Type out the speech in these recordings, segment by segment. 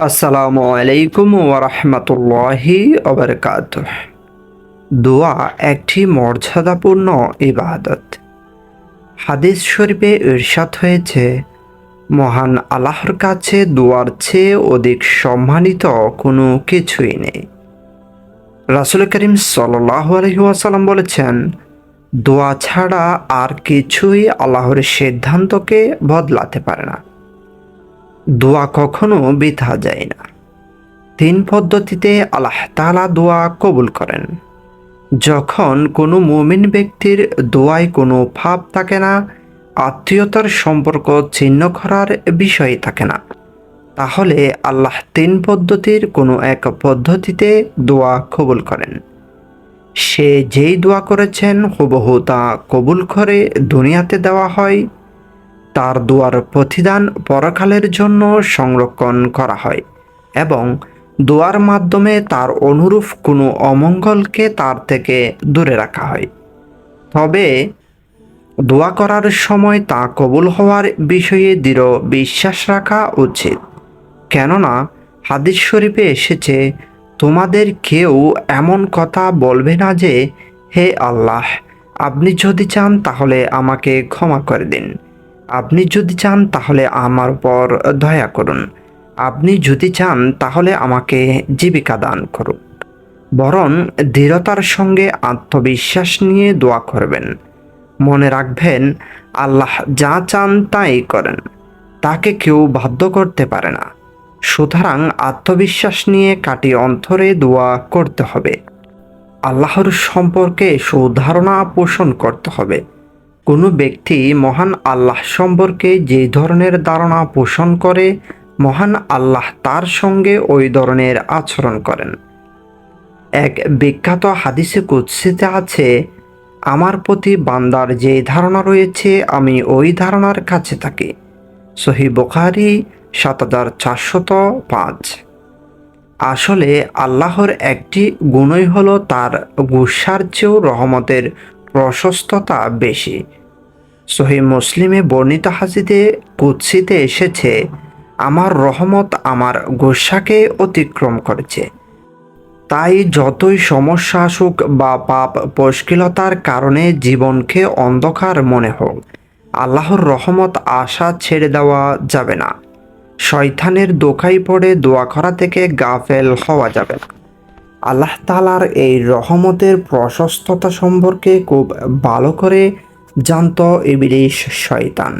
আসসালামু আলাইকুম ওরহমতুল্লাহি ওবরকাত দোয়া একটি মর্যাদাপূর্ণ ইবাদত। হাদিস শরীফে ইরশাদ হয়েছে, মহান আল্লাহর কাছে দোয়ার চেয়ে অধিক সম্মানিত কোনো কিছুই নেই। রাসুল করিম সাল্লাহ আলহিহাসাল্লাম বলেছেন, দোয়া ছাড়া আর কিছুই আল্লাহর সিদ্ধান্তকে বদলাতে পারে না। দোয়া কখনো বৃথা যায় না। তিন পদ্ধতিতে আল্লাহ তালা দোয়া কবুল করেন। যখন কোনো মুমিন ব্যক্তির দোয়ায় কোনো ভাব থাকে না, আত্মীয়তার সম্পর্ক ছিন্ন করার বিষয় থাকে না। তাহলে আল্লাহ তিন পদ্ধতির কোনো এক পদ্ধতিতে দোয়া কবুল করেন। সে যেই দোয়া করেছেন, হুবহু তা কবুল করে দুনিয়াতে দেওয়া হয়। তার দোয়ার প্রতিদান পরকালের জন্য সংরক্ষণ করা হয় এবং দোয়ার মাধ্যমে তার অনুরূপ কোনো অমঙ্গলকে তার থেকে দূরে রাখা হয়। তবে দোয়া করার সময় তা কবুল হওয়ার বিষয়ে দৃঢ় বিশ্বাস রাখা উচিত। কেননা হাদিস শরীফে এসেছে, তোমাদের কেউ এমন কথা বলবে না যে, হে আল্লাহ, আপনি যদি চান তাহলে আমাকে ক্ষমা করে দিন আপনি যদি চান তাহলে আমার উপর দয়া করুন। আপনি যদি চান তাহলে আমাকে জীবিকা দান করুন। বরং দৃঢ়তার সঙ্গে আত্মবিশ্বাস নিয়ে দোয়া করবেন। মনে রাখবেন, আল্লাহ যা চান তাই করেন। তাকে কেউ বাধ্য করতে পারে না। সুতরাং আত্মবিশ্বাস নিয়ে কাটি অন্তরে দোয়া করতে হবে। আল্লাহর সম্পর্কে সুধারণা পোষণ করতে হবে। কোনো ব্যক্তি মহান আল্লাহ সম্পর্কে যে ধরনের ধারণা পোষণ করে, মহান আল্লাহ তার সঙ্গে ওই ধরনের আচরণ করেন। এক বিখ্যাত হাদিসে কুৎসিতে আছে, আমার প্রতি বান্দার যে ধারণা রয়েছে, আমি ওই ধারণার কাছে থাকি। সহি বুখারি, সাত হাজার চারশত পাঁচ। আসলে আল্লাহর একটি গুণই হলো তার গুসার চেয়েও রহমতের প্রশস্ততা বেশি। সহি মুসলিমে বর্ণিত হাজিতে কুৎসিতে এসেছে, আমার রহমত আমার গোসাকে অতিক্রম করেছে। তাই যতই সমস্যা আসুক বা পাপ মুশকিলতার কারণে জীবনকে অন্ধকার মনে হোক, আল্লাহর রহমত আশা ছেড়ে দেওয়া যাবে না। শয়তানের দোকাই পড়ে দোয়া করা থেকে গাফেল হওয়া যাবে না। আল্লাহ তালার এই রহমতের প্রশস্ততা সম্পর্কে খুব ভালো করে জানত ইবলিশ শয়তান।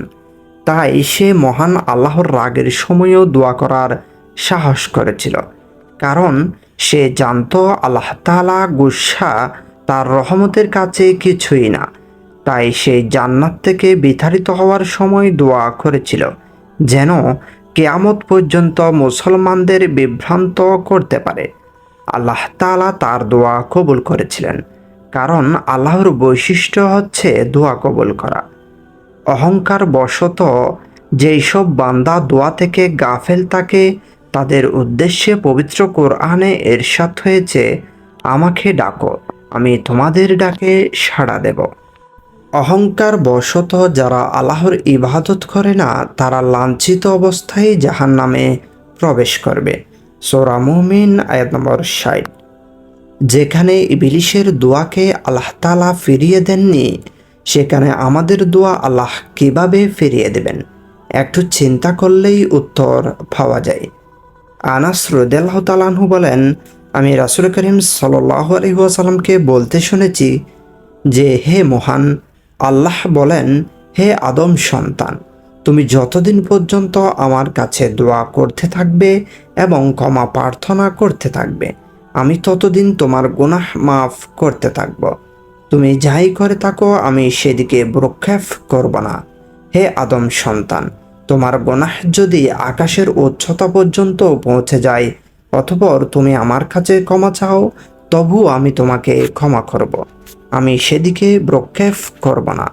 তাই সে মহান আল্লাহর রাগের সময়ও দোয়া করার সাহস করেছিল। কারণ সে জানত আল্লাহ তালা গুসা তার রহমতের কাছে কিছুই না। তাই সে জান্নাত থেকে বিতাড়িত হওয়ার সময় দোয়া করেছিল, যেন কেয়ামত পর্যন্ত মুসলমানদের বিভ্রান্ত করতে পারে। আল্লাহ তালা তার দোয়া কবুল করেছিলেন, কারণ আল্লাহর বৈশিষ্ট্য হচ্ছে দোয়া কবুল করা। অহংকার বশত যেই সব বান্দা দোয়া থেকে গাফেল থাকে, তাদের উদ্দেশ্যে পবিত্র কোরআনে এরশাদ হয়েছে, আমাকে ডাকো, আমি তোমাদের ডাকে সাড়া দেব। অহংকার বশত যারা আল্লাহর ইবাদত করে না, তারা লাঞ্ছিত অবস্থায় জাহান নামে প্রবেশ করবে। সোরা মুমিন, আয়াত নম্বর ষাট। যেখানে ইবিলিশের দোয়াকে আল্লাহ তালা ফিরিয়ে দেননি, সেখানে আমাদের দোয়া আল্লাহ কীভাবে ফিরিয়ে দেবেন? একটু চিন্তা করলেই উত্তর পাওয়া যায়। আনাস রুদাল্লাহ তালাহু বলেন, আমি রাসুল করিম সাল্লাহ আলহিহাসাল্লামকে বলতে শুনেছি যে, হে মহান, আল্লাহ বলেন, হে আদম সন্তান তুমি যতদিন পর্যন্ত আমার কাছে দোয়া করতে থাকবে এবং ক্ষমা প্রার্থনা করতে থাকবে, আমি ততদিন তোমার গুনাহ মাফ করতে থাকব। তুমি যাই করে থাকো, আমি সেদিকে ব্রক্ষেপ করব না। হে আদম সন্তান, তোমার গোনাহ যদি আকাশের উচ্চতা পর্যন্ত পৌঁছে যায়, অতপর তুমি আমার কাছে ক্ষমা চাও তবু আমি তোমাকে ক্ষমা করব। আমি সেদিকে ব্রক্ষেপ করব না।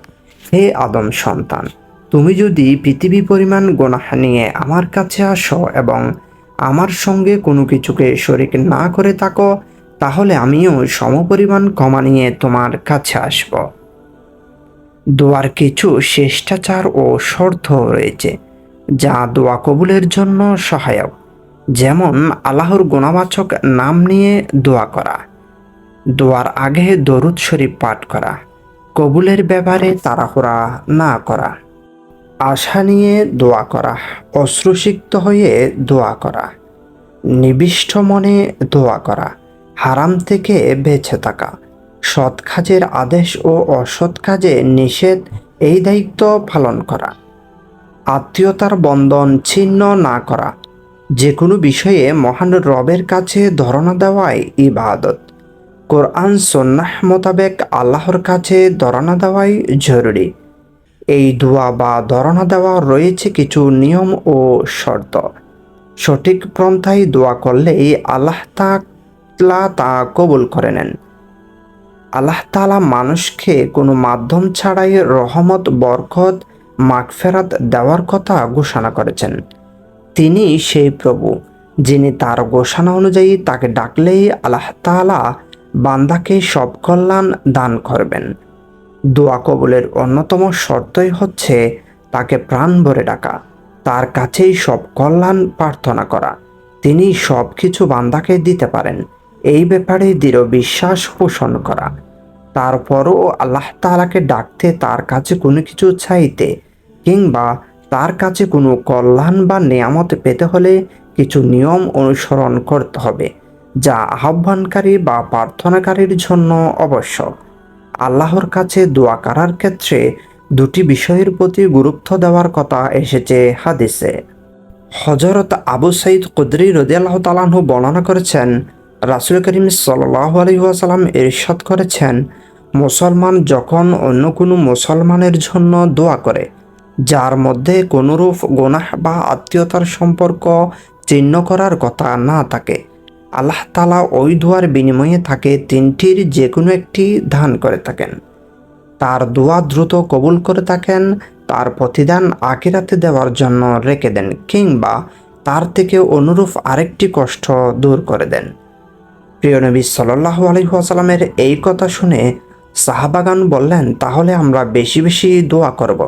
হে আদম সন্তান তুমি যদি পৃথিবী পরিমাণ গোনাহ নিয়ে আমার কাছে আসো এবং আমার সঙ্গে কোনো কিছুকে শরিক না করে থাকো, তাহলে আমিও সমপরিমাণ ক্ষমা নিয়ে তোমার কাছে আসব। দোয়ার কিছু শিষ্টাচার ও শর্ত রয়েছে, যা দোয়া কবুলের জন্য সহায়ক। যেমন আল্লাহর গুণবাচক নাম নিয়ে দোয়া করা, দোয়ার আগে দরুদ শরীফ পাঠ করা, কবুলের ব্যাপারে তাড়াহুড়া না করা। আশা নিয়ে দোয়া করা, অশ্রুসিক্ত হয়ে দোয়া করা, নিবিষ্ট মনে দোয়া করা, হারাম থেকে বেঁচে থাকা, সৎ কাজের আদেশ ও অসৎ কাজে নিষেধ, এই দায়িত্ব পালন করা, আত্মীয়তার বন্ধন ছিন্ন না করা যে কোনো বিষয়ে মহান রবের কাছে ধরনা দেওয়াই ইবাদত কোরআন সন্ন্যাহ মোতাবেক আল্লাহর কাছে ধরনা দেওয়াই জরুরি। এই দোয়া বা ধরনা দেওয়া রয়েছে কিছু নিয়ম ও শর্ত। সঠিক পন্থায় দোয়া করলেই আল্লাহ তালা তা কবুল করে নেন। আল্লাহ তালা মানুষকে কোনো মাধ্যম ছাড়াই রহমত, বরকত, মাগফেরাত দেওয়ার কথা ঘোষণা করেছেন। তিনি সেই প্রভু, যিনি তার ঘোষণা অনুযায়ী তাকে ডাকলেই আল্লাহ তালা বান্দাকে সব কল্যাণ দান করবেন। দোয়া কবলের অন্যতম শর্তই হচ্ছে তাকে প্রাণ ভরে ডাকা, তার কাছেই সব কল্যাণ প্রার্থনা করা। তিনি সব কিছু বান্দাকে দিতে পারেন, এই ব্যাপারে দৃঢ় বিশ্বাস পোষণ করা। তারপরও আল্লাহ তালাকে ডাকতে তার কাছে কোনো কিছু চাইতে কিংবা তার কাছে কোনো কল্যাণ বা নিয়ামত পেতে হলে কিছু নিয়ম অনুসরণ করতে হবে, যা আহ্বানকারী বা প্রার্থনাকারীর জন্য আবশ্যক আল্লাহর কাছে দোয়া করার ক্ষেত্রে দুটি বিষয়ের প্রতি গুরুত্ব দেওয়ার কথা এসেছে হাদিসে। হজরত আবু সাইদ কুদরি রদিয়াল্লাহ তালাহু বর্ণনা করেছেন, রাসুল করিম সাল্লাহ আলহিহাসাল্লাম ইরশাদ করেছেন, মুসলমান যখন অন্য কোনো মুসলমানের জন্য দোয়া করে, যার মধ্যে কোনোরূপ গোনাহ বা আত্মীয়তার সম্পর্ক চিহ্ন করার কথা না থাকে। আল্লাহ তালা ওই দোয়ার বিনিময়ে তাকে তিনটির যে কোনো একটি দান করে থাকেন। তার দোয়া দ্রুত কবুল করে থাকেন, তার প্রতিদান আকিরাতে দেওয়ার জন্য রেখে দেন কিংবা তার থেকে অনুরূপ আরেকটি কষ্ট দূর করে দেন। প্রিয় নবী সাল্লাহ আলহিহাসাল্লামের এই কথা শুনে সাহাবাগান বললেন, তাহলে আমরা বেশি বেশি দোয়া করব।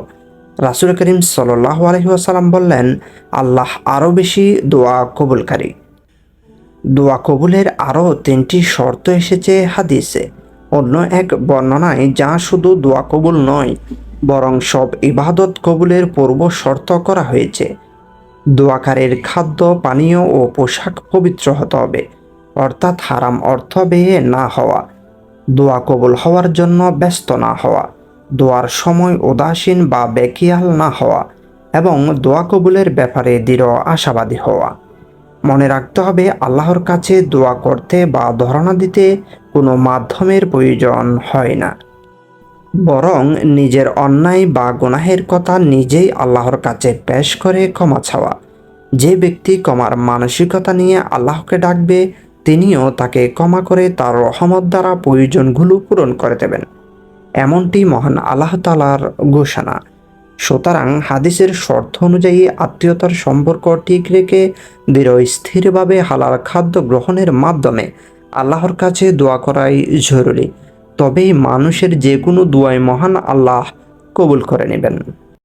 রাসুল করিম সাল্লাহ আলহিহাসাল্লাম বললেন, আল্লাহ আরও বেশি দোয়া কবুলকারী। দোয়া কবুলের আরও তিনটি শর্ত এসেছে হাদিসে। অন্য এক বর্ণনায়, যা শুধু দোয়া কবুল নয়, বরং সব ইবাদত কবুলের পূর্ব শর্ত করা হয়েছে। দোয়াকারের খাদ্য, পানীয় ও পোশাক পবিত্র হতে হবে, অর্থাৎ হারাম অর্থ বেয়ে না হওয়া। দোয়া কবুল হওয়ার জন্য ব্যস্ত না হওয়া, দোয়ার সময় উদাসীন বা বেকিয়াল না হওয়া, এবং দোয়া কবুলের ব্যাপারে দৃঢ় আশাবাদী হওয়া। মনে রাখতে হবে, আল্লাহর কাছে দোয়া করতে বা ধরনা দিতে কোনো মাধ্যমের প্রয়োজন হয় না। বরং নিজের অন্যায় বা গুনাহের কথা নিজেই আল্লাহর কাছে পেশ করে ক্ষমা চাওয়া। যে ব্যক্তি ক্ষমার মানসিকতা নিয়ে আল্লাহকে ডাকবে, তিনিও তাকে ক্ষমা করে তার রহমত দ্বারা প্রয়োজনগুলো পূরণ করে দেবেন। এমনটি মহান আল্লাহ তালার ঘোষণা। সুতরাং হাদিসের শর্ত অনুযায়ী আত্মীয়তার সম্পর্ক ঠিক রেখে দৃঢ়, স্থিরভাবে হালাল খাদ্য গ্রহণের মাধ্যমে আল্লাহর কাছে দোয়া করাই জরুরি। তবেই মানুষের যে কোনো দোয়ায় মহান আল্লাহ কবুল করে নেবেন।